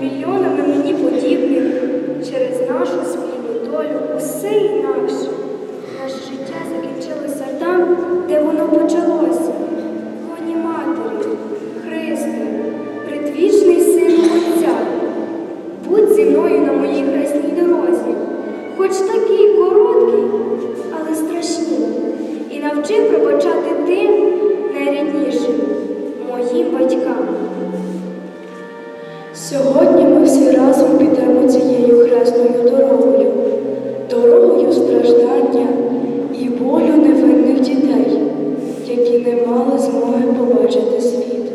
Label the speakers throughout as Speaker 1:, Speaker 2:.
Speaker 1: мільйон всі разом підемо цією хресною дорогою, дорогою страждання і болю невинних дітей, які не мали змоги побачити світ.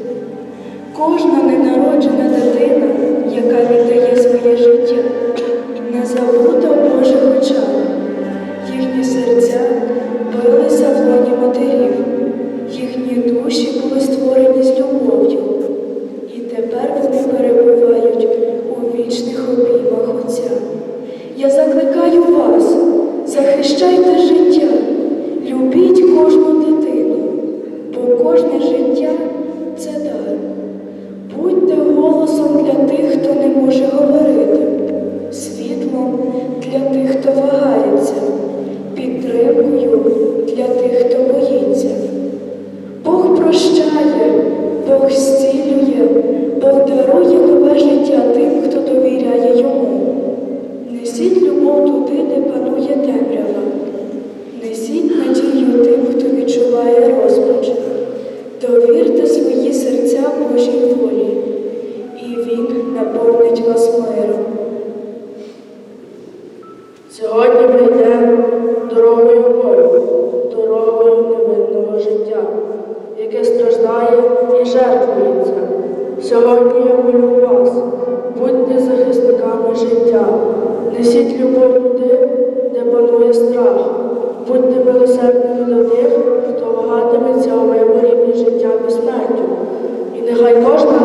Speaker 1: Кожна ненароджена дитина, яка віддає своє життя. вічних обіймах Отця. Я закликаю вас, захищайте Несіть любов туди, де панує
Speaker 2: страх. Будьте милосердними до тих, хто вагатиметься у виборі між життям і смертю. І нехай кожна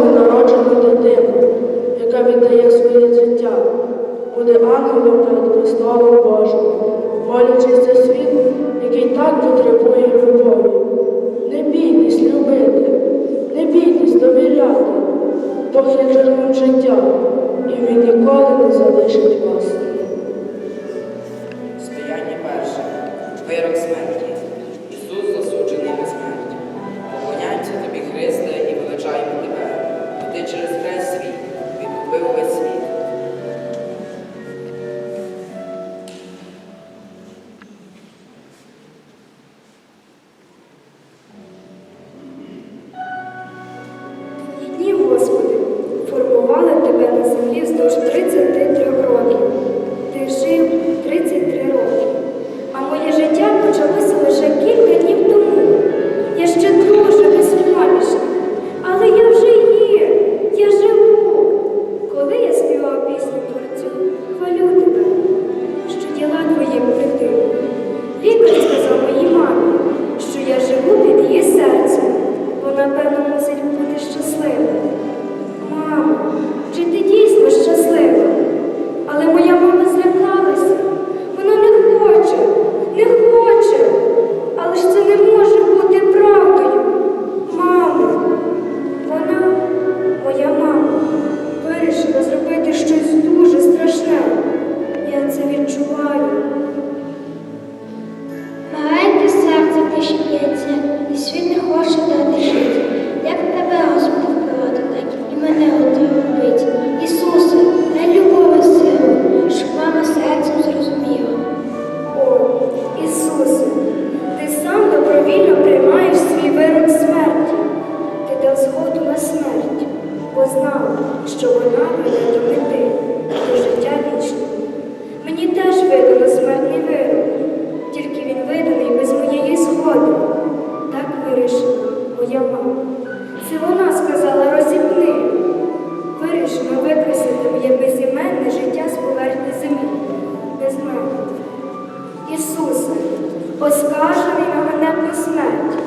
Speaker 3: оскаржений на ганебну смерть,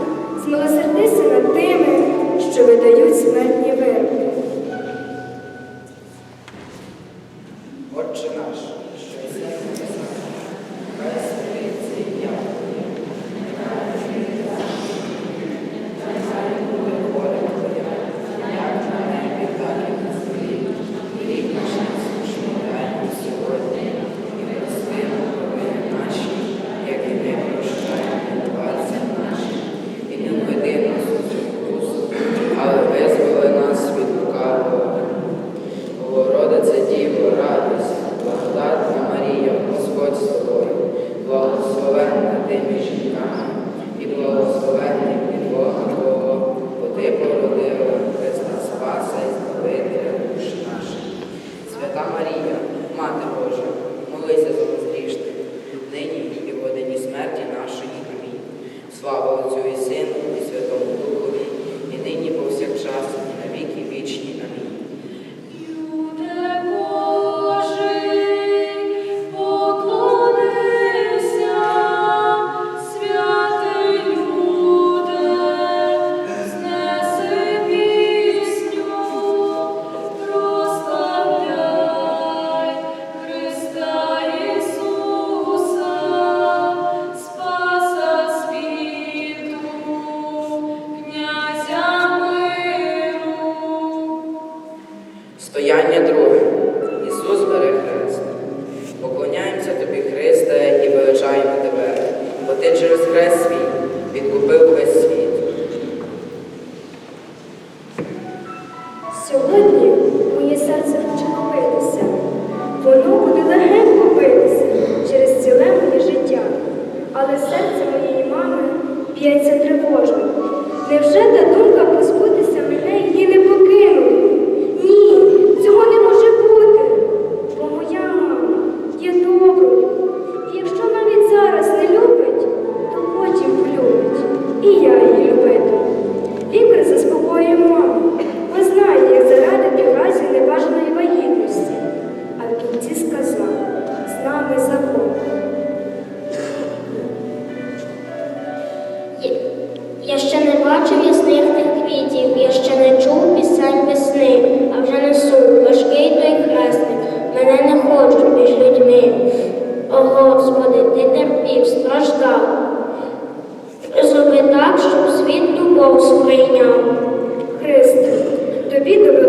Speaker 3: змилосердися над тими, що видають смертні.
Speaker 1: своєї мами б'ється тривожно. Невже та думка? Я
Speaker 4: ще не бачив ясних тих квітів, я ще не чув пісень весни, а вже несу важкий той хрестик, мене не хочуть між людьми. О Господи, ти терпів, страждав. Зроби так, щоб світ любов сприйняв.
Speaker 1: Христе, тобі
Speaker 5: добре.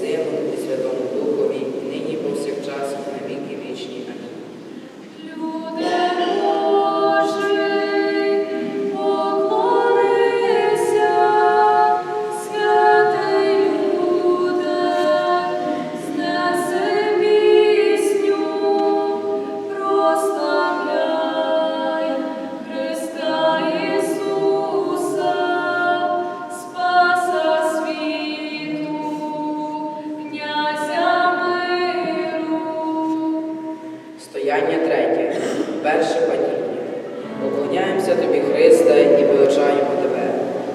Speaker 5: observam, isso é величаємо тебе,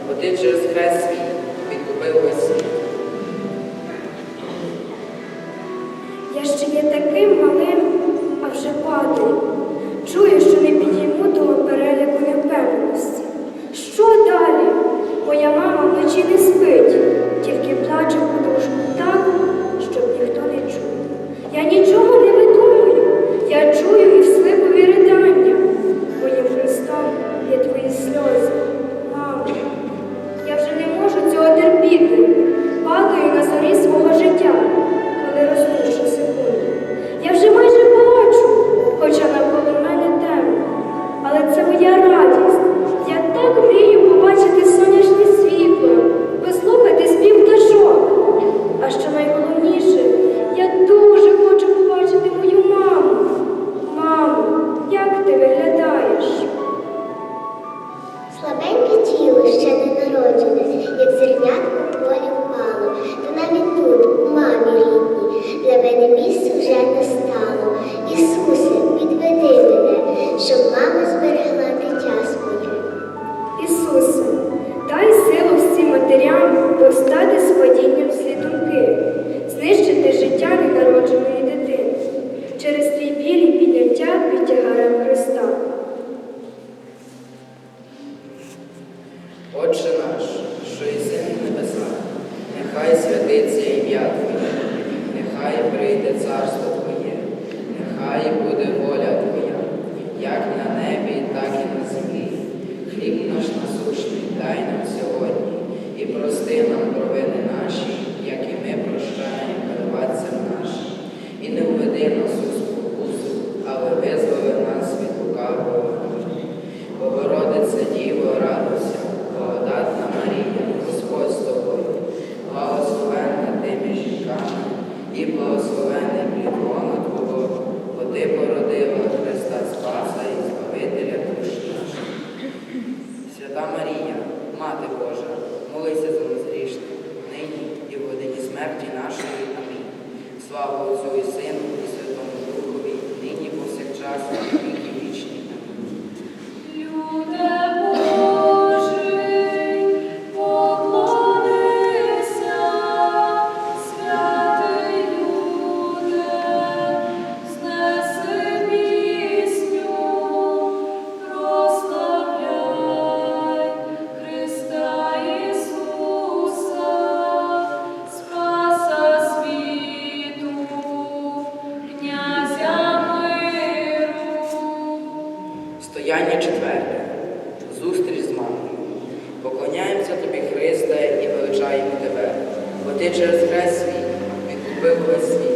Speaker 5: бо ти через Хрест свій
Speaker 6: відведи але визволи нас від лукавого. Богородиця Діво, рада.
Speaker 1: Діяння четверте. Зустріч з Матір'ю. Поклоняємося тобі, Христе, і величаємо тебе, бо ти через хрест свій відкупив весь світ.